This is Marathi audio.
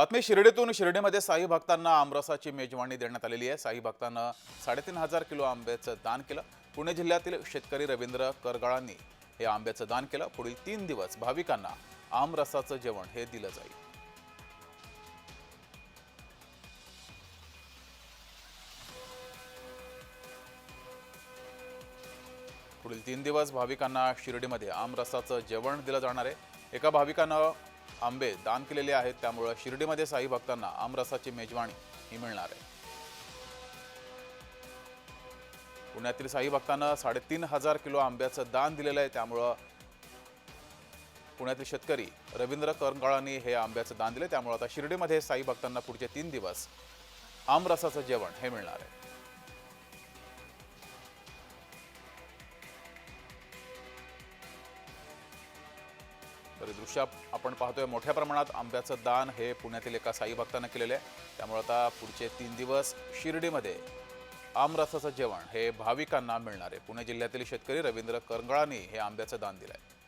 बातमी शिर्डीतून शिर्डीमध्ये साई भक्तांना आमरसाची मेजवानी देण्यात आलेली आहे. साई भक्तांना साडेतीन हजार किलो आंब्याचं दान केलं. पुणे जिल्ह्यातील शेतकरी रवींद्र करगाळांनी हे आंब्याचं दान केलं. पुढील तीन दिवस भाविकांना आमरसाचं जेवण हे दिलं जाईल. पुढील तीन दिवस भाविकांना शिर्डीमध्ये आमरसाचं जेवण दिलं जाणार आहे. एका भाविकानं आंबे दान केलेले आहेत त्यामुळं शिर्डीमध्ये साई भक्तांना आमरसाची मेजवानी ही मिळणार आहे. पुण्यातील साई भक्तांना साडेतीन हजार किलो आंब्याचं दान दिलेलं आहे त्यामुळं पुण्यातील शेतकरी रवींद्र करंगाळांनी हे आंब्याचं दान दिले त्यामुळे आता शिर्डीमध्ये साई भक्तांना पुढचे तीन दिवस आमरसाचं जेवण हे मिळणार आहे. हे दृश्य आपण पाहतोय. मोठ्या प्रमाणात आंब्याचं दान हे पुण्यातील एका साई भक्तानं केलेलं आहे. त्यामुळे आता पुढचे तीन दिवस शिर्डीमध्ये आमरसाचं जेवण हे भाविकांना मिळणार आहे. पुणे जिल्ह्यातील शेतकरी रवींद्र करंगळांनी हे आंब्याचं दान दिलं आहे